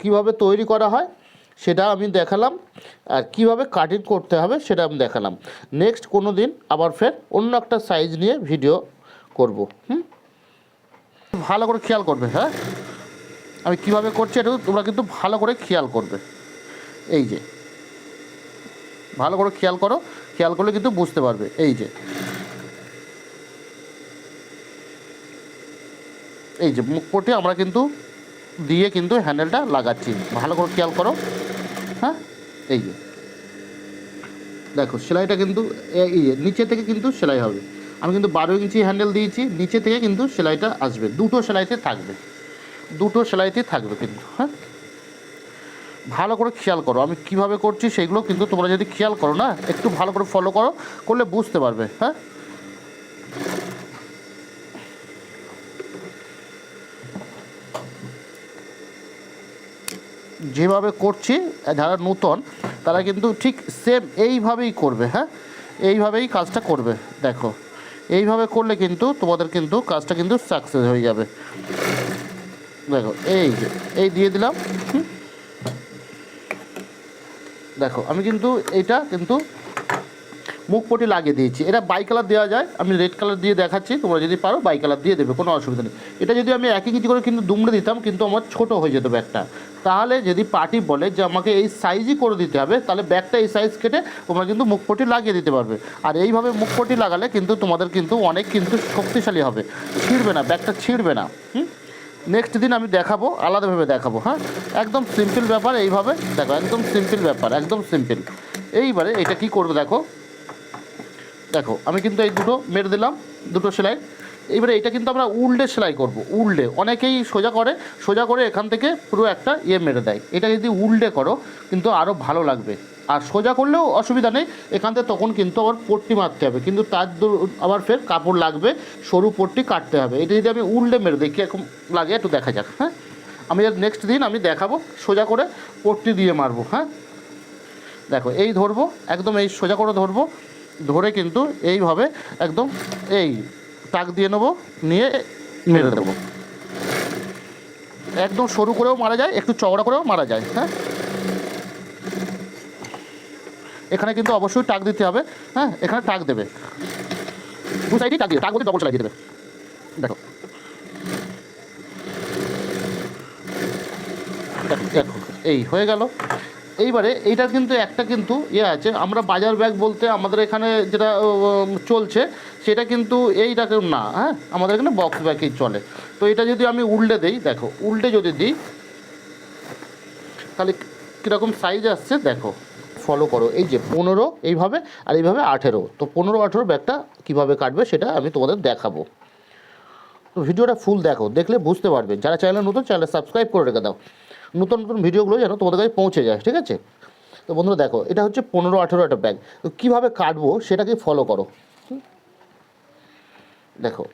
কীভাবে তৈরি করা হয় সেটা আমি দেখালাম আর কীভাবে কাটিং করতে হবে সেটা আমি দেখালাম। নেক্সট কোনো দিন আবার ফের অন্য একটা সাইজ নিয়ে ভিডিও করব, হুম? ভালো করে খেয়াল করবে হ্যাঁ? আমি কীভাবে করছি এটা তোমরা কিন্তু ভালো করে খেয়াল করবে। এই যে। ভালো করে খেয়াল করো, খেয়াল করলে কিন্তু বুঝতে পারবে। এই যে। এই যে মুখপটে আমরা কিন্তু দিয়ে কিন্তু হ্যান্ডেলটা লাগাচ্ছি। ভালো করে খেয়াল করো। হ্যাঁ? এই যে। দেখো, সেলাইটা কিন্তু এই যে, নিচে থেকে কিন্তু সেলাই হবে। আমি কিন্তু বারো ইঞ্চি হ্যান্ডেল দিয়েছি, নিচে থেকে কিন্তু সেলাইটা আসবে। দুটো সেলাইতে থাকবে। দুটো সেলাইতে থাকবে কিন্তু হ্যাঁ? ভালো করে খেয়াল করো। আমি কীভাবে করছি সেগুলো কিন্তু তোমরা যদি খেয়াল করো না, একটু ভালো করে ফলো করো, করলে বুঝতে পারবে হ্যাঁ? যেভাবে করছি, যারা নূতন, তারা কিন্তু ঠিক সেম এইভাবেই করবে হ্যাঁ? এইভাবেই কাজটা করবে, দেখো। এইভাবে করলে কিন্তু তোমাদের কিন্তু কাজটা কিন্তু সাকসেস হয়ে যাবে। দেখো, এই যে, এই দিয়ে দিলাম। দেখো, আমি কিন্তু এইটা কিন্তু মুখপটি লাগিয়ে দিয়েছি। এটা বাই কালার দেওয়া যায়, আমি রেড কালার দিয়ে দেখাচ্ছি, তোমরা যদি পারো বাই কালার দিয়ে দেবে, কোনো অসুবিধা নেই। এটা যদি আমি একই কেজি করে কিন্তু দুমড়ে দিতাম, কিন্তু আমার ছোট হয়ে যেত ব্যাগটা। তাহলে যদি পার্টি বলে যে আমাকে এই সাইজই করে দিতে হবে, তাহলে ব্যাগটা এই সাইজ কেটে তোমরা কিন্তু মুখপটি লাগিয়ে দিতে পারবে। আর এইভাবে মুখপটি লাগালে কিন্তু তোমাদের কিন্তু অনেক কিন্তু শক্তিশালী হবে। ছিঁড়বে না, ব্যাগটা ছিঁড়বে না, হুম? নেক্সট দিন আমি দেখাবো, আলাদাভাবে দেখাবো হ্যাঁ? একদম সিম্পল ব্যাপার, এইভাবে দেখো, একদম সিম্পল ব্যাপার, একদম সিম্পল এইবারে এটা কি করবে দেখো দেখো, আমি কিন্তু এই দুটো মেরে দিলাম, দুটো সেলাই। এবারে এটা কিন্তু আমরা উল্ডে সেলাই করব উল্ডে অনেকেই সোজা করে সোজা করে এখান থেকে পুরো একটা ইয়ে মেরে দেয়। এটা যদি উল্ডে করো, কিন্তু আরও ভালো লাগবে। আর সোজা করলেও অসুবিধা নেই, এখান থেকে তখন কিন্তু আবার পট্টি মারতে হবে। কিন্তু তার আবার ফের কাপড় লাগবে, সরু পট্টি কাটতে হবে। এটা যদি আমি উল্ডে মেরে দিই, কীরকম লাগে একটু দেখা যাক হ্যাঁ? আমি নেক্সট দিন আমি দেখাবো, সোজা করে পট্টি দিয়ে মারবো হ্যাঁ? দেখো, এই ধরবো, একদম এই সোজা করে ধরবো ধরে কিন্তু এইভাবে একদম এই তাক দিয়ে নেব নিয়ে মেরে দেবো। একদম সরু করেও মারা যায় একটু চওড়া করেও মারা যায় হ্যাঁ? এখানে কিন্তু অবশ্যই টাক দিতে হবে হ্যাঁ? এখানে টাক দেবে। দু টাক দিবে টাক বলতে ডবল দিয়ে দেবে। দেখো, দেখো এই হয়ে গেল। এইবারে এইটার কিন্তু একটা কিন্তু ইয়ে আছে। আমরা বাজার ব্যাগ বলতে আমাদের এখানে যেটা চলছে, সেটা কিন্তু এইটাকে না হ্যাঁ? আমাদের এখানে বক্স ব্যাগই চলে। তো এটা যদি আমি উল্টে দিই, দেখো, উল্টে যদি দিই, তাহলে কীরকম সাইজ আসছে, দেখো। ফলো করো, এই যে পনেরো এইভাবে আর এইভাবে আঠেরো। তো পনেরো আঠেরো ব্যাগটা কীভাবে কাটবে সেটা আমি তোমাদের দেখাবো। তো ভিডিওটা ফুল দেখো, দেখলে বুঝতে পারবে। যারা চ্যানেল নতুন চ্যানেল সাবস্ক্রাইব করে রেখে দাও। নতুন নতুন ভিডিওগুলো যেন তোমাদের কাছে পৌঁছে যায়, ঠিক আছে? তো বন্ধুরা দেখো, এটা হচ্ছে পনেরো, আঠেরো একটা ব্যাগ তো কীভাবে কাটবো সেটাকে ফলো করো? দেখো।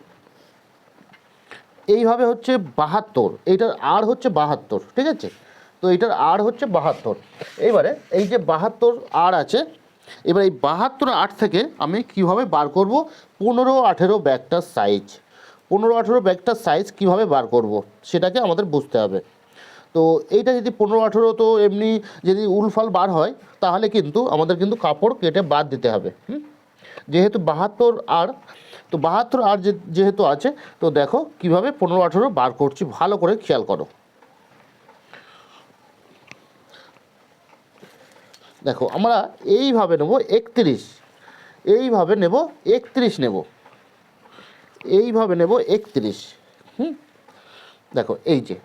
এইভাবে হচ্ছে বাহাত্তর, এইটার আর হচ্ছে বাহাত্তর, ঠিক আছে? তো এইটার আর হচ্ছে বাহাত্তর। এইবারে এই যে বাহাত্তর আর আছে, এবার এই বাহাত্তর আট থেকে আমি কীভাবে বার করব? পনেরো, আঠেরো ব্যাগটার সাইজ পনেরো, আঠেরো ব্যাগটার সাইজ কীভাবে বার করব? সেটাকে আমাদের বুঝতে হবে। তো এইটা যদি পনেরো আঠেরো তো এমনি যদি উলফাল বার হয়, তাহলে কিন্তু আমাদের কিন্তু কাপড় কেটে বাদ দিতে হবে? যেহেতু বাহাত্তর আর, তো বাহাত্তর আর যেহেতু আছে, তো দেখো কীভাবে পনেরো আঠেরো বার করছি, ভালো করে খেয়াল করো দেখো আমরা এইভাবে নেব একত্রিশ, এইভাবে নেব একত্রিশ নেব, এইভাবে নেব একত্রিশ, হুম দেখো এই যে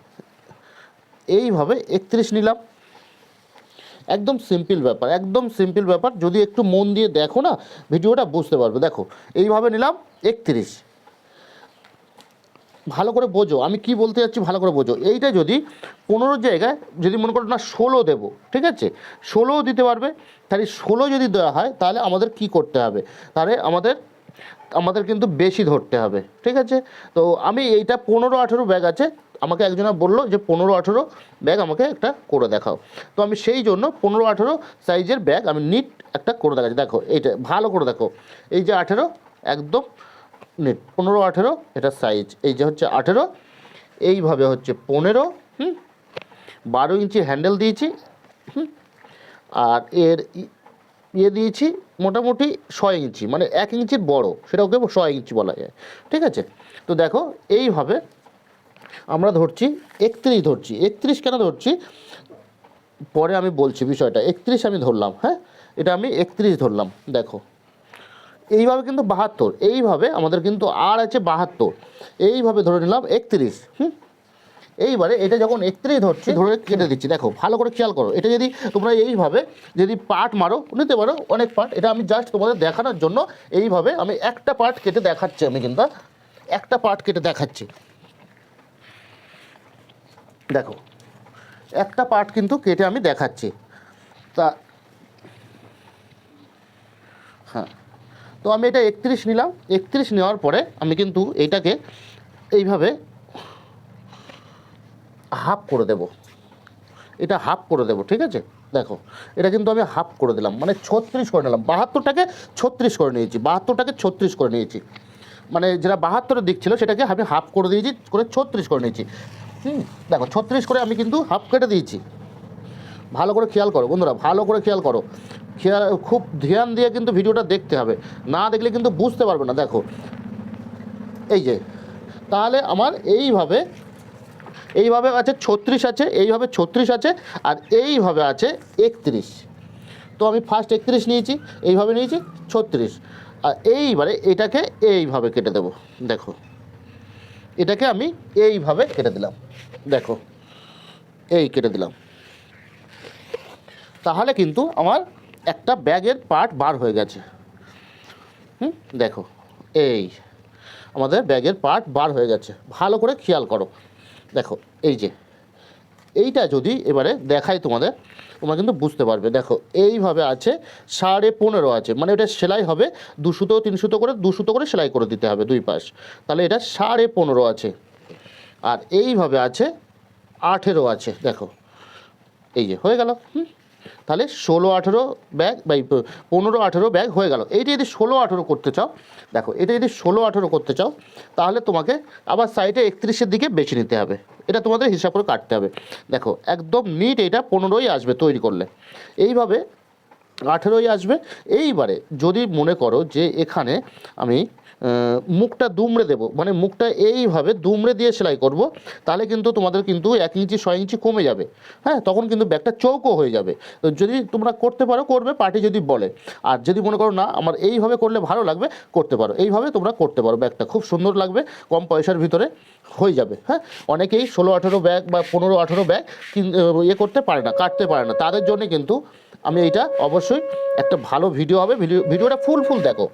এইভাবে একত্রিশ নিলাম। একদম সিম্পল ব্যাপার, একদম সিম্পল ব্যাপার। যদি একটু মন দিয়ে দেখো না, ভিডিওটা বুঝতে পারবে। দেখো, এইভাবে নিলাম, একত্রিশ। ভালো করে বোঝো, আমি কি বলতে যাচ্ছি ভালো করে বোঝো। এইটা যদি পনেরো জায়গায়, যদি মনে করো না ষোলো দেবো, ঠিক আছে? ষোলোও দিতে পারবে। তাহলে ষোলো যদি দেওয়া হয়, তাহলে আমাদের কি করতে হবে? তাহলে আমাদের আমাদের কিন্তু বেশি ধরতে হবে, ঠিক আছে? তো আমি এইটা পনেরো আঠেরো ব্যাগ আছে আমাকে একজনা বলল যে পনেরো আঠেরো ব্যাগ আমাকে একটা করে দেখাও। তো আমি সেই জন্য পনেরো আঠেরো সাইজের ব্যাগ আমি নিট একটা করে দেখাচ্ছি। দেখো এইটা ভালো করে দেখো। এই যে আঠেরো একদম নিট পনেরো আঠেরো এটা সাইজ এই যে হচ্ছে আঠেরো এইভাবে হচ্ছে পনেরো হুম? বারো ইঞ্চি হ্যান্ডেল দিয়েছি হুম, আর এর ইয়ে দিয়েছি মোটামুটি ছয় ইঞ্চি মানে এক ইঞ্চির বড়। সেটা ওকে ছয় ইঞ্চি বলা যায়। ঠিক আছে? তো দেখো এইভাবে আমরা ধরছি একত্রিশ ধরছি। একত্রিশ কেন ধরছি? পরে আমি বলছি বিষয়টা। একত্রিশ আমি ধরলাম হ্যাঁ? এটা আমি একত্রিশ ধরলাম, দেখো। এইভাবে কিন্তু বাহাত্তর, এইভাবে আমাদের কিন্তু আর আছে বাহাত্তর। এইভাবে ধরে নিলাম একত্রিশ, হুম? এইবারে এটা যখন একত্রিশ ধরছি, ধরে কেটে দিচ্ছি। দেখো, ভালো করে খেয়াল করো। এটা যদি তোমরা এইভাবে যদি পার্ট মারো, নিতে পারো অনেক পার্ট। এটা আমি জাস্ট তোমাদের দেখানোর জন্য এইভাবে আমি একটা পার্ট কেটে দেখাচ্ছি আমি কিন্তু একটা পার্ট কেটে দেখাচ্ছি। দেখো, একটা পার্ট কিন্তু কেটে আমি দেখাচ্ছি। তা হ্যাঁ তো আমি এটা একত্রিশ নিলাম। একত্রিশ নেওয়ার পরে আমি কিন্তু এইটাকে এইভাবে হাফ করে দেব। এটা হাফ করে দেব, ঠিক আছে? দেখো, এটা কিন্তু আমি হাফ করে দিলাম মানে ছত্রিশ করে নিলাম। বাহাত্তরটাকে ছত্রিশ করে নিয়েছি, বাহাত্তরটাকে ছত্রিশ করে নিয়েছি। মানে যেটা বাহাত্তরের দিক ছিল, সেটাকে আমি হাফ করে দিয়েছি, করে ছত্রিশ করে নিয়েছি। হুম, দেখো, ছত্রিশ করে আমি কিন্তু হাফ কেটে দিয়েছি। ভালো করে খেয়াল করো, বন্ধুরা, ভালো করে খেয়াল করো। খেয়াল, খুব ধ্যান দিয়ে কিন্তু ভিডিওটা দেখতে হবে। না দেখলে কিন্তু বুঝতে পারবে না, দেখো। এই যে, তাহলে আমার এইভাবে এইভাবে আছে ছত্রিশ আছে, এইভাবে ছত্রিশ আছে, আর এইভাবে আছে একত্রিশ। তো আমি ফার্স্ট একত্রিশ নিয়েছি, এইভাবে নিয়েছি, ছত্রিশ। আর এইবারে এটাকে এইভাবে কেটে দেবো, দেখো। এটাকে আমি এইভাবে কেটে দিলাম। দেখো, এই কেটে দিলাম। তাহলে কিন্তু আমার একটা ব্যাগের পার্ট বার হয়ে গেছে। হুম, দেখো, এই আমাদের ব্যাগের পার্ট বার হয়ে গেছে। ভালো করে খেয়াল করো। দেখো, এই যে এইটা যদি এবারে দেখাই তোমাদের, তোমরা কিন্তু বুঝতে পারবে। দেখো, এইভাবে আছে, সাড়ে পনেরো আছে। মানে এটা সেলাই হবে দুশোতো তিনশোতো করে দুশোতো করে সেলাই করে দিতে হবে দুই পাশ। তাহলে এটা সাড়ে পনেরো আছে। আর এইভাবে আছে, আঠেরো আছে। দেখো, এই যে, হয়ে গেল, হুম? তাহলে ষোলো, আঠেরো ব্যাগ, বা পনেরো, আঠেরো ব্যাগ হয়ে গেল। এইটা যদি ষোলো, আঠেরো করতে চাও, দেখো, এটা যদি ষোলো, আঠেরো করতে চাও, তাহলে তোমাকে আবার সাইডে একত্রিশের দিকে বেছে নিতে হবে। এটা তোমাদের হিসাব করে কাটতে হবে। দেখো, একদম নিট এটা পনেরোই আসবে তৈরি করলে। এইভাবে আঠেরোই আসবে। এইবারে যদি মনে করো যে এখানে আমি মুখটা দুমড়ে দেবো মানে মুখটা এইভাবে দুমড়ে দিয়ে সেলাই করব, তাহলে কিন্তু তোমাদের কিন্তু এক ইঞ্চি, ছয় ইঞ্চি কমে যাবে। হ্যাঁ তখন কিন্তু ব্যাগটা চৌকো হয়ে যাবে। যদি তোমরা করতে পারো, করবে, পার্টি যদি বলে। আর যদি মনে করো না, আমার এইভাবে করলে ভালো লাগবে, করতে পারো। এইভাবে তোমরা করতে পারো ব্যাগটা, খুব সুন্দর লাগবে, কম পয়সার ভিতরে হয়ে যাবে। হ্যাঁ অনেকেই ষোলো, আঠেরো ব্যাগ বা পনেরো, আঠেরো ব্যাগ ইয়ে করতে পারে না, কাটতে পারে না। তাদের জন্য কিন্তু আমি এইটা অবশ্যই একটা ভালো ভিডিও হবে ভিডিও ভিডিওটা ফুল ফুল দেখো।